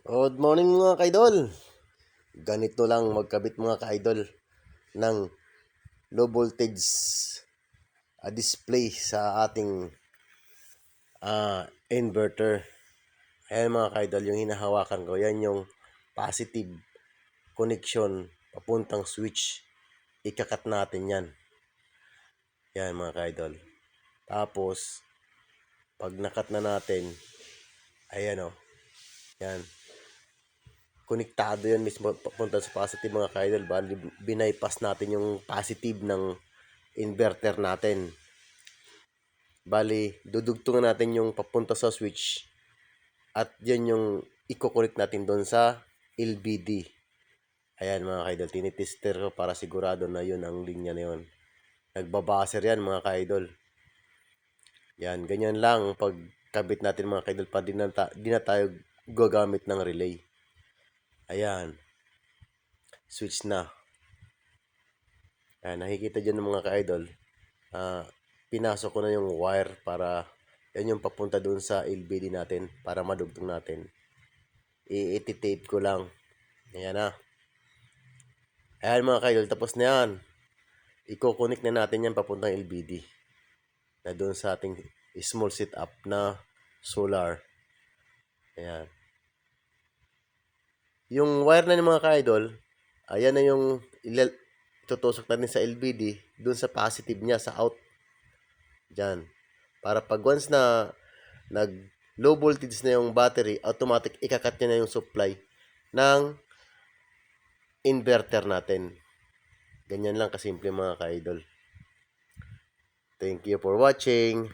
Good morning mga kaidol. Ganito lang magkabit mga kaidol ng low voltage ah, display sa ating ah, inverter. Ayan mga kaidol, yung hinahawakan ko, yan yung positive connection papuntang switch. Ikakat natin yan. Yan mga kaidol. Tapos, pag nakat na natin, ayan o, yan, konektado yan mismo papunta sa positive mga kaidol. Bali, binaypass natin yung positive ng inverter natin. Bali, dudugtungan natin yung papunta sa switch at yan yung i-connect natin doon sa LBD. Ayan mga kaidol, tinitester ko para sigurado na yun ang linya na yun. Nagbabaser yan mga kaidol. Yan, ganyan lang pagkabit natin mga kaidol pa di na, ta- di na tayo gagamit ng relay. Ayan. Switch na. Ayan, nakikita dyan ng mga ka-idol. Ah, pinasok ko na yung wire para yan yung papunta doon sa LBD natin para madugtong natin. I-tape ko lang. Ayan na. Ayan mga ka-idol, tapos na yan. Iko-connect na natin yan papuntang LBD. Na doon sa ating small setup na solar. Ayan. Yung wire na ng mga ka-idol, ayan na yung ilal- tutusok natin sa LBD, dun sa positive niya, sa out. Diyan. Para pag once na nag low voltage na yung battery, automatic ikakat niya na yung supply ng inverter natin. Ganyan lang kasimple mga ka-idol. Thank you for watching.